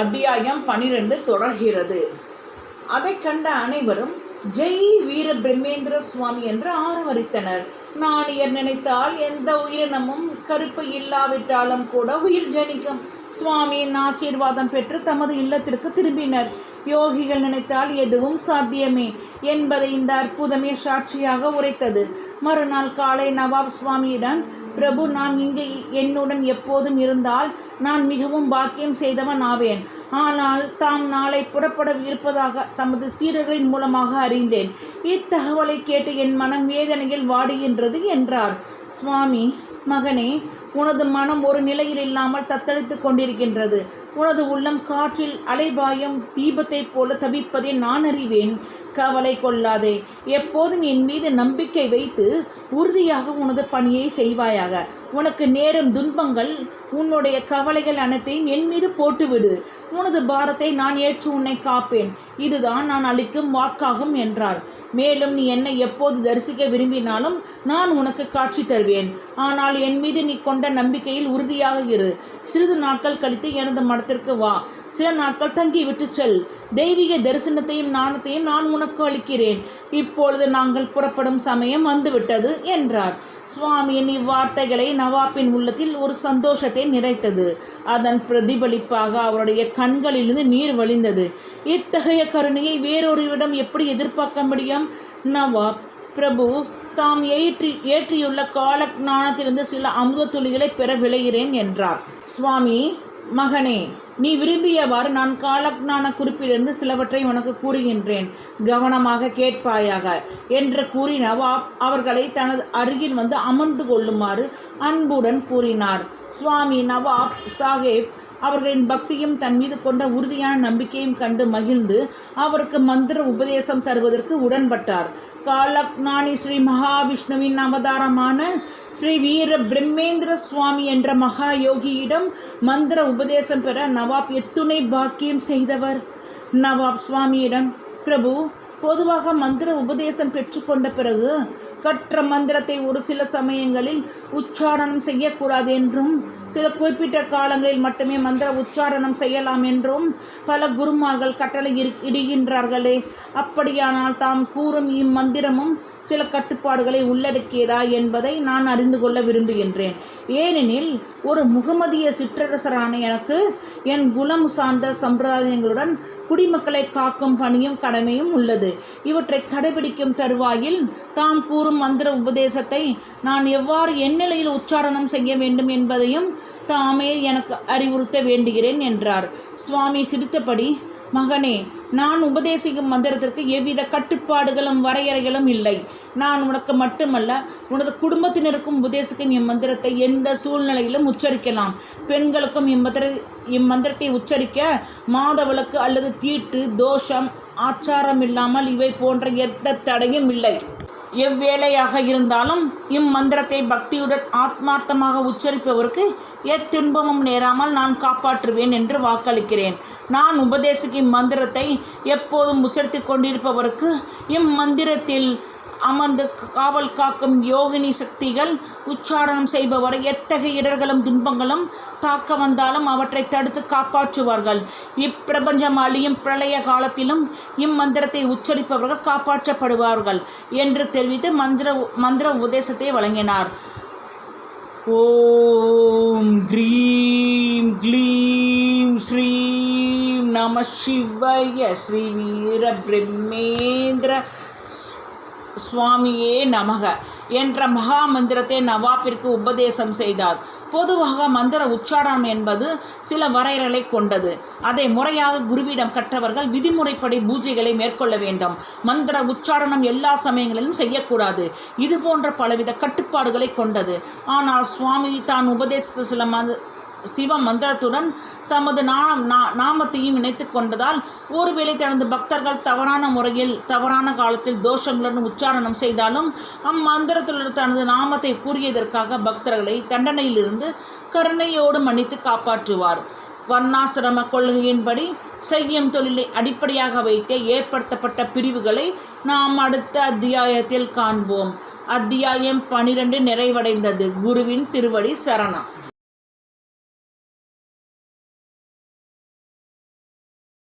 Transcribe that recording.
அத்தியாயம் பனிரெண்டு தொடர்கிறது. அதை கண்ட அனைவரும் ஜெய் வீர பிரம்மேந்திர சுவாமி என்று ஆரவரித்தனர். நாணியர் நினைத்தால் எந்த உயிரினமும் கருப்பு இல்லாவிட்டாலும் கூட உயிர் ஜனிக்கும். சுவாமியின் ஆசீர்வாதம் பெற்று தமது இல்லத்திற்கு திரும்பினர். யோகிகள் நினைத்தால் எதுவும் சாத்தியமே என்பதை இந்த அற்புதமே சாட்சியாக உரைத்தது. மறுநாள் காலை நவாப் சுவாமியிடம் பிரபு நான் இங்கே என்னுடன் எப்போதும் இருந்தால் நான் மிகவும் பாக்கியம் செய்தவன் ஆவேன். ஆனால் தாம் நாளை புறப்பட இருப்பதாக தமது சீடர்களின் மூலமாக அறிந்தேன். இத்தகவலை கேட்டு என் மனம் வேதனையில் வாடுகின்றது என்றார். சுவாமி மகனே உனது மனம் ஒரு நிலையில் இல்லாமல் தத்தளித்து கொண்டிருக்கின்றது. உனது உள்ளம் காற்றில் அலைபாயும் தீபத்தைப் போல தவிப்பதை நான் அறிவேன். கவலை கொள்ளாதே. எப்போதும் என் மீது நம்பிக்கை வைத்து உறுதியாக உனது பணியை செய்வாயாக. உனக்கு நேரும் துன்பங்கள் உன்னுடைய கவலைகள் அனைத்தையும் என் மீது போட்டுவிடு. உனது பாரத்தை நான் ஏற்று உன்னை காப்பேன். இதுதான் நான் அளிக்கும் வாக்காகும் என்றார். மேலும் நீ என்னை எப்போது தரிசிக்க விரும்பினாலும் நான் உனக்கு காட்சி தருவேன். ஆனால் என் மீது நீ கொண்ட நம்பிக்கையில் உறுதியாக இரு. சிறிது நாட்கள் கழித்து எனது மடத்திற்கு வா. சில நாட்கள் தங்கி விட்டு செல். தெய்வீக தரிசனத்தையும் நாணத்தையும் நான் உனக்கு அளிக்கிறேன். இப்பொழுது நாங்கள் புறப்படும் சமயம் வந்துவிட்டது என்றார். சுவாமியின் இவ்வார்த்தைகளை நவாப்பின் உள்ளத்தில் ஒரு சந்தோஷத்தை நிறைத்தது. அதன் பிரதிபலிப்பாக அவருடைய கண்களிலிருந்து நீர் வழிந்தது. இத்தகைய கருணையை வேறொருவிடம் எப்படி எதிர்பார்க்க முடியும்? நவாப் பிரபு தாம் ஏற்றி ஏற்றியுள்ள கால ஞானத்திலிருந்து சில அமுத துளிகளை பெற விளைகிறேன் என்றார். சுவாமி மகனே நீ விரும்பியவாறு நான் காலக்ஞான குறிப்பிலிருந்து சிலவற்றை உனக்கு கூறுகின்றேன். கவனமாக கேட்பாயாக என்று கூறி நவாப் அவர்களை தனது அருகில் வந்து அமர்ந்து கொள்ளுமாறு அன்புடன் கூறினார். சுவாமி நவாப் சாஹேப் அவர்களின் பக்தியும் தன் மீது கொண்ட உறுதியான நம்பிக்கையும் கண்டு மகிழ்ந்து அவருக்கு மந்திர உபதேசம் தருவதற்கு உடன்பட்டார். காலக்ஞானி ஸ்ரீ மகாவிஷ்ணுவின் அவதாரமான ஸ்ரீ வீர பிரம்மேந்திர சுவாமி என்ற மகா யோகியிடம் மந்திர உபதேசம் பெற நவாப் எத்துணை பாக்கியம் செய்தவர். நவாப் சுவாமியிடம் பிரபு பொதுவாக மந்திர உபதேசம் பெற்றுக்கொண்ட பிறகு கற்ற மந்திரத்தை ஒரு சில சமயங்களில் உச்சாரணம் செய்யக்கூடாது என்றும் சில குறிப்பிட்ட காலங்களில் மட்டுமே மந்திர உச்சாரணம் செய்யலாம் என்றும் பல குருமார்கள் கட்டளை இடுகின்றார்களே. அப்படியானால் தாம் கூறும் இம்மந்திரமும் சில கட்டுப்பாடுகளை உள்ளடக்கியதா என்பதை நான் அறிந்து கொள்ள விரும்புகின்றேன். ஏனெனில் ஒரு முகமதிய சிற்றரசரான எனக்கு என் குலம் சார்ந்த சம்பிரதாயங்களுடன் குடிமக்களை காக்கும் பணியும் கடமையும் உள்ளது. இவற்றை கடைபிடிக்கும் தருவாயில் தாம் கூறும் மந்திர உபதேசத்தை நான் எவ்வாறு எந்நிலையில் உச்சாரணம் செய்ய வேண்டும் என்பதையும் தாமே எனக்கு அறிவுறுத்த வேண்டுகிறேன் என்றார். சுவாமி சிரித்தபடி மகனே நான் உபதேசிக்கும் மந்திரத்திற்கு எவ்வித கட்டுப்பாடுகளும் வரையறைகளும் இல்லை. நான் உனக்கு மட்டுமல்ல உனது குடும்பத்தினருக்கும் உபதேசிக்கும் இம்மந்திரத்தை எந்த சூழ்நிலையிலும் உச்சரிக்கலாம். பெண்களுக்கும் இம்மந்திர இம்மந்திரத்தை உச்சரிக்க மாதவளுக்கு அல்லது தீட்டு தோஷம் ஆச்சாரம் இல்லாமல் இவை போன்ற எந்த தடையும் இல்லை. எவ்வேளையாக இருந்தாலும் இம்மந்திரத்தை பக்தியுடன் ஆத்மார்த்தமாக உச்சரிப்பவருக்கு எத்துன்பமும் நேராமல் நான் காப்பாற்றுவேன் என்று வாக்களிக்கிறேன். நான் உபதேசிக்கும் இம்மந்திரத்தை எப்போதும் உச்சரித்து கொண்டிருப்பவருக்கு இம்மந்திரத்தில் அமர்ந்து காவல் காக்கும் யோகினி சக்திகள் உச்சாரணம் செய்பவரை எத்தகைய இடர்களும் துன்பங்களும் தாக்க வந்தாலும் அவற்றை தடுத்து காப்பாற்றுவார்கள். இப்பிரபஞ்சம் அழியும் பிரளய காலத்திலும் இம்மந்திரத்தை உச்சரிப்பவர்கள் காப்பாற்றப்படுவார்கள் என்று தெரிவித்து மந்திர மந்திர உபதேசத்தை வழங்கினார். ஓம் க்ரீம் க்ளீம் ஸ்ரீம் நம சிவய ஸ்ரீ வீர பிரம்மேந்திர சுவாமியே நமக என்ற மகா மந்திரத்தை நவாப்பிற்கு உபதேசம் செய்தார். பொதுவாக மந்திர உச்சாரணம் என்பது சில வரையறைகளை கொண்டது. அதை முறையாக குருவிடம் கற்றவர்கள் விதிமுறைப்படி பூஜைகளை மேற்கொள்ள வேண்டும். மந்திர உச்சாரணம் எல்லா சமயங்களிலும் செய்யக்கூடாது. இது போன்ற பலவித கட்டுப்பாடுகளை கொண்டது. ஆனால் சுவாமி தான் உபதேசித்த சில மந்த சிவ மந்திரத்துடன் தமது நாணம் நா நாமத்தையும் இணைத்து கொண்டதால் ஒருவேளை தனது பக்தர்கள் தவறான முறையில் தவறான காலத்தில் தோஷங்களுடன் உச்சாரணம் செய்தாலும் அம்மந்திரத்துடன் தனது நாமத்தை கூறியதற்காக பக்தர்களை தண்டனையிலிருந்து கருணையோடு மன்னித்து காப்பாற்றுவார். வர்ணாசிரம கொள்கையின்படி செய்யும் தொழிலை அடிப்படையாக வைத்தே ஏற்படுத்தப்பட்ட பிரிவுகளை நாம் அடுத்த அத்தியாயத்தில் காண்போம். அத்தியாயம் பனிரெண்டு நிறைவடைந்தது. குருவின் திருவடி சரணம்.